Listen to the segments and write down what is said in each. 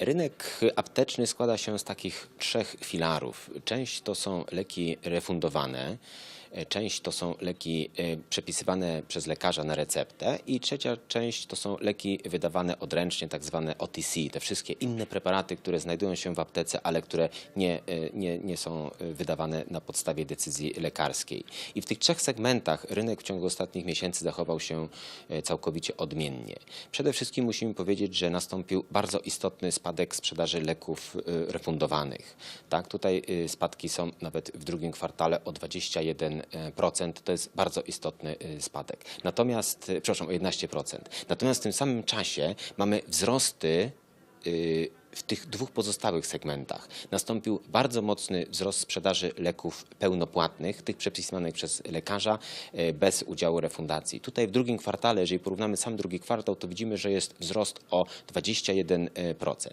Rynek apteczny składa się z takich trzech filarów. Część to są leki refundowane, część to są leki e, przepisywane przez lekarza na receptę i trzecia część to są leki wydawane odręcznie, tak zwane OTC, te wszystkie inne preparaty, które znajdują się w aptece, ale które nie, e, nie, nie są e, wydawane na podstawie decyzji lekarskiej. I w tych trzech segmentach rynek w ciągu ostatnich miesięcy zachował się e, całkowicie odmiennie. Przede wszystkim musimy powiedzieć, że nastąpił bardzo istotny spadek sprzedaży leków refundowanych. Tak, tutaj spadki są nawet w drugim kwartale o 21%. To jest bardzo istotny y, spadek. Natomiast, y, przepraszam, o 11%. Natomiast w tym samym czasie mamy wzrosty y, w tych dwóch pozostałych segmentach nastąpił bardzo mocny wzrost sprzedaży leków pełnopłatnych, tych przepisywanych przez lekarza e, bez udziału refundacji. Tutaj w drugim kwartale, jeżeli porównamy sam drugi kwartał, to widzimy, że jest wzrost o 21%.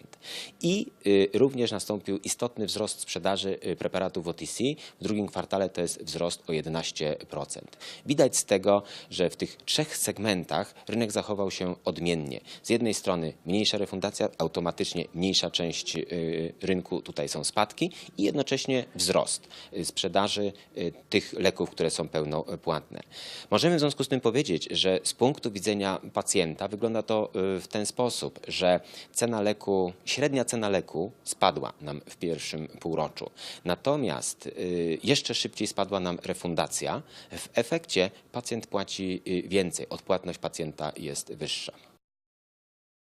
I y, również nastąpił istotny wzrost sprzedaży preparatów OTC. W drugim kwartale to jest wzrost o 11%. Widać z tego, że w tych trzech segmentach rynek zachował się odmiennie. Z jednej strony mniejsza refundacja, automatycznie mniejsza część y, rynku, tutaj są spadki i jednocześnie wzrost y, sprzedaży y, tych leków, które są pełnopłatne. Możemy w związku z tym powiedzieć, że z punktu widzenia pacjenta wygląda to w ten sposób, że cena leku, średnia cena leku spadła nam w pierwszym półroczu. Natomiast jeszcze szybciej spadła nam refundacja. W efekcie pacjent płaci więcej, odpłatność pacjenta jest wyższa.